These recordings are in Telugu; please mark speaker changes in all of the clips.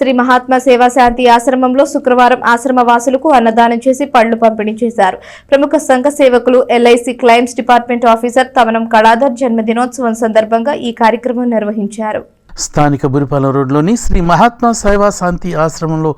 Speaker 1: శ్రీ మహాత్మా సేవా శాంతి ఆశ్రమంలో శుక్రవారం ఆశ్రమ వాసులకు అన్నదానం చేసి పళ్ళు పంపిణీ చేశారు. ప్రముఖ సంఘ సేవకులు LIC claims department officer Tamanam Kaladhar జన్మదినోత్సవం సందర్భంగా ఈ కార్యక్రమం నిర్వహించారు.
Speaker 2: స్థానిక బురిపాలెం రోడ్లోని శ్రీ మహాత్మా సేవా శాంతి ఆశ్రమంలో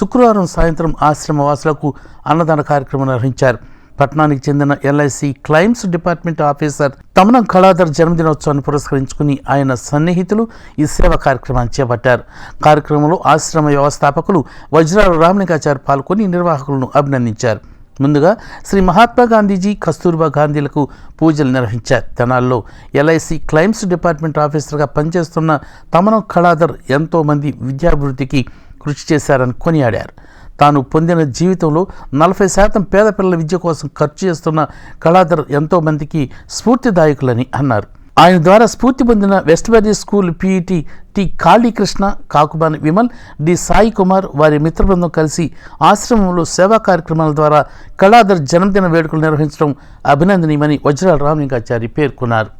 Speaker 2: శుక్రవారం సాయంత్రం ఆశ్రమ వాసులకు అన్నదాన కార్యక్రమం నిర్వహించారు. పట్టణానికి చెందిన LIC claims department officer Tamanam Kaladhar జన్మదినోత్సవాన్ని పురస్కరించుకుని ఆయన సన్నిహితులు ఈ సేవా కార్యక్రమాన్ని చేపట్టారు. కార్యక్రమంలో ఆశ్రమ వ్యవస్థాపకులు వజ్రాల రామలింగాచారి పాల్గొని నిర్వాహకులను అభినందించారు. ముందుగా శ్రీ మహాత్మా గాంధీజీ కస్తూర్బా గాంధీలకు పూజలు నిర్వహించారు. తెనాల్లో ఎల్ఐసి క్లైమ్స్ డిపార్ట్మెంట్ ఆఫీసర్గా పనిచేస్తున్న తమనం కళాధర్ ఎంతోమంది విద్యాభివృద్ధికి కృషి చేశారని కొనియాడారు. తాను పొందిన జీవితంలో నలభై శాతం పేద పిల్లల విద్య కోసం ఖర్చు చేస్తున్న కళాధర్ ఎంతోమందికి స్ఫూర్తిదాయకులని అన్నారు. ఆయన ద్వారా స్ఫూర్తి పొందిన west valley school PET T Kalikrishna Kakubani Vimal D Sai Kumar వారి మిత్ర బృందం కలిసి ఆశ్రమంలో సేవా కార్యక్రమాల ద్వారా కళాధర్ జన్మదిన వేడుకలు నిర్వహించడం అభినందనీయమని వజ్రాల రామలింగాచారి పేర్కొన్నారు.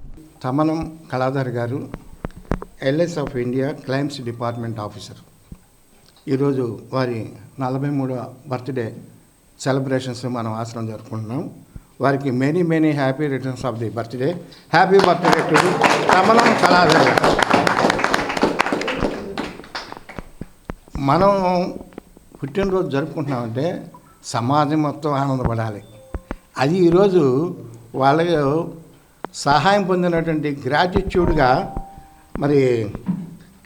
Speaker 3: తమనం కళాధర్ గారు LS of India claims department officer. ఈరోజు వారి నలభై మూడవ బర్త్డే సెలబ్రేషన్స్ మనం ఆశ్రమం జరుపుకుంటున్నాం. వారికి many many happy returns of the birthday happy birthday to Tamanam Kaladhar. మనం పుట్టినరోజు జరుపుకుంటున్నామంటే సమాజం మొత్తం ఆనందపడాలి. అది ఈరోజు వాళ్ళకు సహాయం పొందినటువంటి గ్రాటిట్యూడ్గా మరి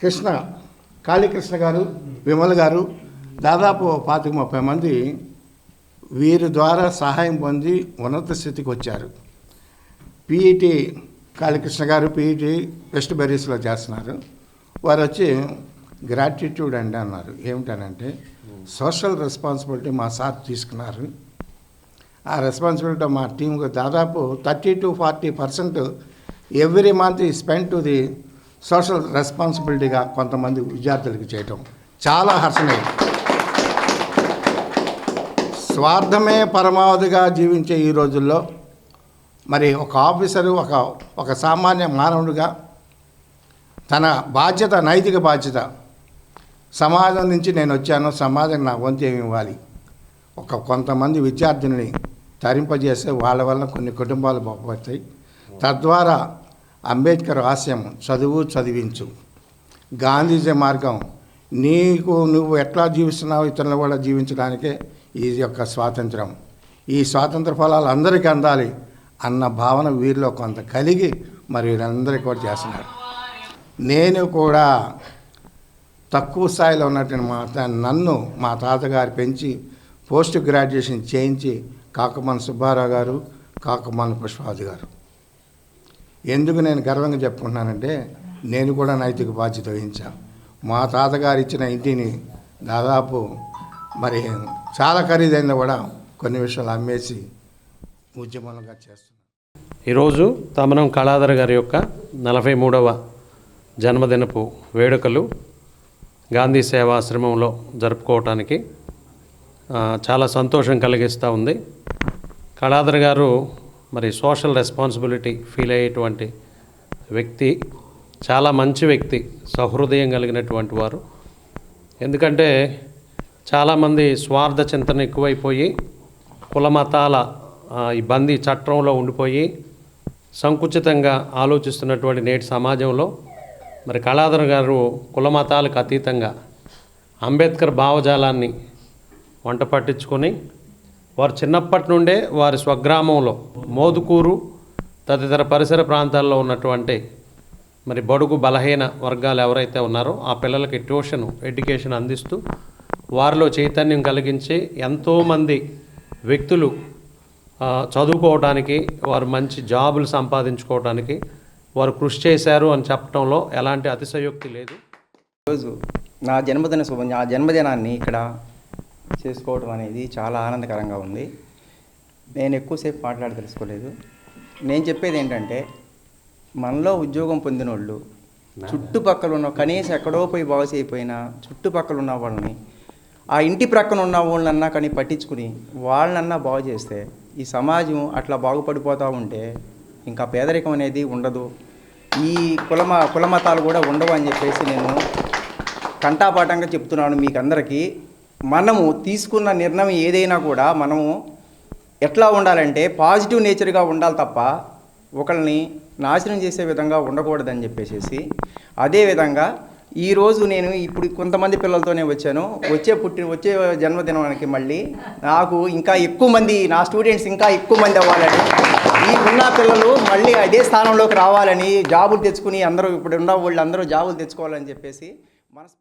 Speaker 3: కృష్ణ కాళీకృష్ణ గారు విమల్ గారు దాదాపు పాతిక ముప్పై మంది వీరి ద్వారా సహాయం పొంది ఉన్నత స్థితికి వచ్చారు. పీఈటీ కాళీకృష్ణ గారు పీఈటీ వెస్ట్ బెరీస్లో చేస్తున్నారు. వారు వచ్చి గ్రాటిట్యూడ్ అండి అన్నారు. ఏమిటనంటే సోషల్ రెస్పాన్సిబిలిటీ మా సార్ తీసుకున్నారు. ఆ రెస్పాన్సిబిలిటీ మా టీంకు దాదాపు thirty to forty percent every month spend to the social రెస్పాన్సిబిలిటీగా కొంతమంది విద్యార్థులకు చేయటం. చాలా హర్షణీయం. స్వార్థమే పరమావధిగా జీవించే ఈ రోజుల్లో మరి ఒక ఆఫీసరు ఒక ఒక సామాన్య మానవుడిగా తన బాధ్యత నైతిక బాధ్యత సమాజం నుంచి నేను వచ్చాను. సమాజం నా వంతు ఏమి ఇవ్వాలి? ఒక కొంతమంది విద్యార్థిని తరింపజేస్తే వాళ్ళ వల్ల కొన్ని కుటుంబాలు బాగుపడతాయి తద్వారా అంబేద్కర్ ఆశయం చదువు చదివించు. గాంధీజీ మార్గం నీకు నువ్వు ఎట్లా జీవిస్తున్నావు ఇతరులు కూడా జీవించడానికే ఈ యొక్క స్వాతంత్రం. ఈ స్వాతంత్ర ఫలాలు అందరికీ అందాలి అన్న భావన వీరిలో కొంత కలిగి మరి వీరందరికీ కూడా చేస్తున్నారు. నేను కూడా తక్కువ స్థాయిలో ఉన్నటువంటి మా నన్ను మా తాతగారు పెంచి పోస్ట్ గ్రాడ్యుయేషన్ చేయించి కాకమన సుబ్బారావు గారు కాకమాన పుష్పాది గారు. ఎందుకు నేను గర్వంగా చెప్పుకుంటున్నానంటే నేను కూడా నైతిక బాధ్యత వహించాను. మా తాతగారు ఇచ్చిన ఇంటిని దాదాపు మరి చాలా ఖరీదైన కూడా కొన్ని విషయాలు అమ్మేసి ఉద్యమంగా చేస్తున్నాను
Speaker 4: ఈరోజు తమనం కళాధర్ గారి యొక్క నలభై మూడవ జన్మదినపు వేడుకలు గాంధీ సేవాశ్రమంలో జరుపుకోవటానికి చాలా సంతోషం కలిగిస్తూ ఉంది. కళాధర్ గారు మరి సోషల్ రెస్పాన్సిబిలిటీ ఫీల్ అయ్యేటువంటి వ్యక్తి. చాలా మంచి వ్యక్తి సహృదయం కలిగినటువంటి వారు. ఎందుకంటే చాలామంది స్వార్థ చింతన ఎక్కువైపోయి కుల మతాల ఇబ్బంది ఈ బందీ చట్టంలో ఉండిపోయి సంకుచితంగా ఆలోచిస్తున్నటువంటి నేటి సమాజంలో మరి కళాధర్ గారు కుల మతాలకు అతీతంగా అంబేద్కర్ భావజాలాన్ని వంట పట్టించుకొని వారు చిన్నప్పటి నుండే వారి స్వగ్రామంలో మోదుకూరు తదితర పరిసర ప్రాంతాల్లో ఉన్నటువంటి మరి బడుగు బలహీన వర్గాలు ఎవరైతే ఉన్నారో ఆ పిల్లలకి ట్యూషన్ ఎడ్యుకేషన్ అందిస్తూ వారిలో చైతన్యం కలిగించి ఎంతోమంది వ్యక్తులు చదువుకోవడానికి వారు మంచి జాబులు సంపాదించుకోవడానికి వారు కృషి చేశారు అని చెప్పడంలో ఎలాంటి అతిశయోక్తి లేదు.
Speaker 5: ఈరోజు నా జన్మదిన శుభ నా జన్మదినాన్ని ఇక్కడ చేసుకోవడం అనేది చాలా ఆనందకరంగా ఉంది. నేను ఎక్కువసేపు మాట్లాడి తెలుసుకోలేదు నేను చెప్పేది ఏంటంటే మనలో ఉద్యోగం పొందిన వాళ్ళు చుట్టుపక్కల ఉన్న కనీసం ఎక్కడో పోయి బాగు చేయకపోయినా చుట్టుపక్కల ఉన్న వాళ్ళని ఆ ఇంటి ప్రక్కన ఉన్న వాళ్ళనన్నా కానీ పట్టించుకుని వాళ్ళనన్నా బాగు చేస్తే ఈ సమాజం అట్లా బాగుపడిపోతూ ఉంటే ఇంకా పేదరికం అనేది ఉండదు. ఈ కులమ కులమతాలు కూడా ఉండవు అని చెప్పేసి నేను కంటాపాఠంగా చెప్తున్నాను మీకు అందరికీ మనము తీసుకున్న నిర్ణయం ఏదైనా కూడా మనము ఎట్లా ఉండాలంటే పాజిటివ్ నేచర్గా ఉండాలి తప్ప ఒకరిని నాశనం చేసే విధంగా ఉండకూడదని చెప్పేసి అదేవిధంగా ఈరోజు నేను ఇప్పుడు కొంతమంది పిల్లలతోనే వచ్చాను. వచ్చే పుట్టిన వచ్చే జన్మదినానికి మళ్ళీ నాకు ఇంకా ఎక్కువ మంది నా స్టూడెంట్స్ ఇంకా ఎక్కువ మంది అవ్వాలని ఈ ఉన్న పిల్లలు మళ్ళీ అదే స్థానంలోకి రావాలని జాబులు తెచ్చుకుని అందరూ ఇప్పుడు ఉన్న వాళ్ళు అందరూ జాబులు తెచ్చుకోవాలని చెప్పేసి మనస్